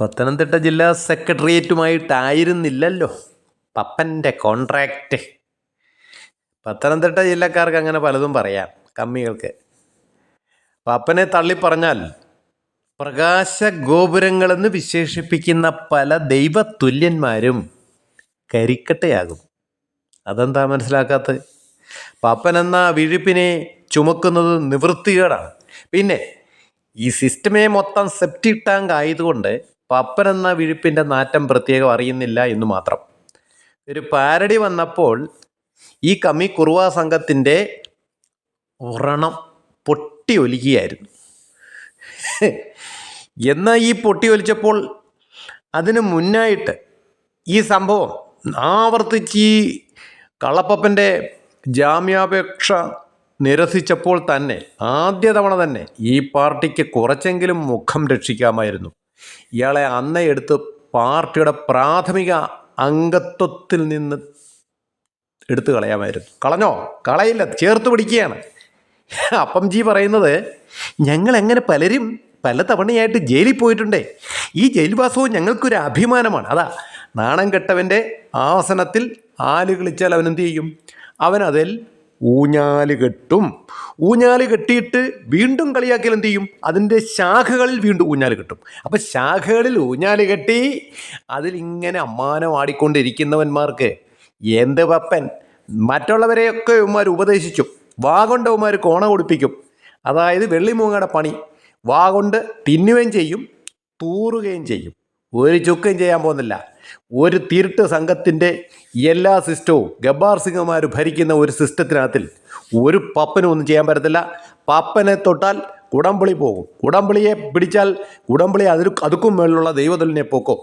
പത്തനംതിട്ട ജില്ലാ സെക്രട്ടേറിയറ്റുമായിട്ടായിരുന്നില്ലല്ലോ. പപ്പന്റെ കോൺട്രാക്റ്റ് പത്തനംതിട്ട ജില്ലക്കാർക്ക് അങ്ങനെ പലതും പറയാം കമ്മികൾക്ക്. പപ്പനെ തള്ളിപ്പറഞ്ഞാൽ പ്രകാശ ഗോപുരങ്ങളെന്ന് വിശേഷിപ്പിക്കുന്ന പല ദൈവതുല്യന്മാരും കരിക്കട്ടയാകും. അതെന്താ മനസ്സിലാക്കാത്തത്? പപ്പൻ എന്ന വിഴിപ്പിനെ ചുമക്കുന്നത് നിവൃത്തികേടാണ്. പിന്നെ ഈ സിസ്റ്റമേ മൊത്തം സെപ്റ്റിക് ടാങ്ക് ആയതുകൊണ്ട് പപ്പൻ എന്ന വിഴുപ്പിന്റെ നാറ്റം പ്രത്യേകം അറിയുന്നില്ല എന്ന് മാത്രം. ഒരു പാരഡി വന്നപ്പോൾ ഈ കമ്മി കുറുവ സംഘത്തിന്റെ വ്രണം പൊട്ടി ഒലിക്കുകയായിരുന്നു. എന്നാൽ ഈ പൊട്ടി ഒലിച്ചപ്പോൾ അതിന് മുന്നായിട്ട് ഈ സംഭവം ആവർത്തിച്ച് ഈ കള്ളപ്പപ്പന്റെ ജാമ്യാപേക്ഷ നിരസിച്ചപ്പോൾ തന്നെ ആദ്യ തവണ തന്നെ ഈ പാർട്ടിക്ക് കുറച്ചെങ്കിലും മുഖം രക്ഷിക്കാമായിരുന്നു. ഇയാളെ അന്നേ എടുത്ത് പാർട്ടിയുടെ പ്രാഥമിക അംഗത്വത്തിൽ നിന്ന് എടുത്തു കളയാമായിരുന്നു. കളഞ്ഞോ? കളയില്ല. ചേർത്ത് പിടിക്കുകയാണ്. അപ്പം ജി പറയുന്നത് ഞങ്ങളെങ്ങനെ പലരും പല തവണയായിട്ട് ജയിലിൽ പോയിട്ടുണ്ടേ? ഈ ജയിൽവാസവും ഞങ്ങൾക്കൊരു അഭിമാനമാണ്. അതാ നാണം കെട്ടവന്റെ ആസനത്തിൽ ആൽ കളിച്ചാൽ അവൻ എന്ത് ചെയ്യും? അവനതിൽ ഊഞ്ഞാൽ കെട്ടും. ഊഞ്ഞാൽ കെട്ടിയിട്ട് വീണ്ടും കളിയാക്കിയാൽ എന്ത് ചെയ്യും? അതിന്റെ ശാഖകളിൽ വീണ്ടും ഊഞ്ഞാൽ കെട്ടും. അപ്പം ശാഖകളിൽ ഊഞ്ഞാൽ കെട്ടി അതിലിങ്ങനെ അമ്മാനം ആടിക്കൊണ്ടിരിക്കുന്നവന്മാർക്ക് എന്ത് പപ്പൻ? മറ്റുള്ളവരെയൊക്കെ ഉമ്മാർ ഉപദേശിച്ചു. വാ കൊണ്ട് ഉമ്മാർ കോണ കൊടുപ്പിക്കും. അതായത് വെള്ളിമൂങ്ങയുടെ പണി. വാ കൊണ്ട് തിന്നുകയും ചെയ്യും തൂറുകയും ചെയ്യും. ഒരു ചുക്കും ചെയ്യാൻ പോകുന്നില്ല. ഒരു തീർട്ട് സംഘത്തിന്റെ എല്ലാ സിസ്റ്റവും ഗബ്ബാർ സിംഗുമാർ ഭരിക്കുന്ന ഒരു സിസ്റ്റത്തിനകത്തിൽ ഒരു പപ്പനും ഒന്നും ചെയ്യാൻ പറ്റത്തില്ല. പപ്പനെ തൊട്ടാൽ കുടംപുളി പോകും. കുടംപുളിയെ പിടിച്ചാൽ കുടംപുളി അതിൽ അതുക്കും മേളിലുള്ള ദൈവതൊലിനെ പോക്കും.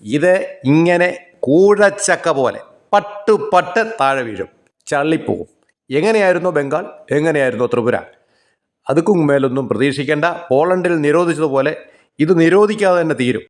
ഇത് ഇങ്ങനെ കൂഴച്ചക്ക പോലെ പട്ട് പട്ട് താഴെ വീഴും. ചള്ളിപ്പോകും. എങ്ങനെയായിരുന്നു ബംഗാൾ? എങ്ങനെയായിരുന്നു ത്രിപുര? അതുക്കും മേലൊന്നും പ്രതീക്ഷിക്കേണ്ട. പോളണ്ടിൽ നിരോധിച്ചതുപോലെ ഇത് നിരോധിക്കാതെ തന്നെ തീരും.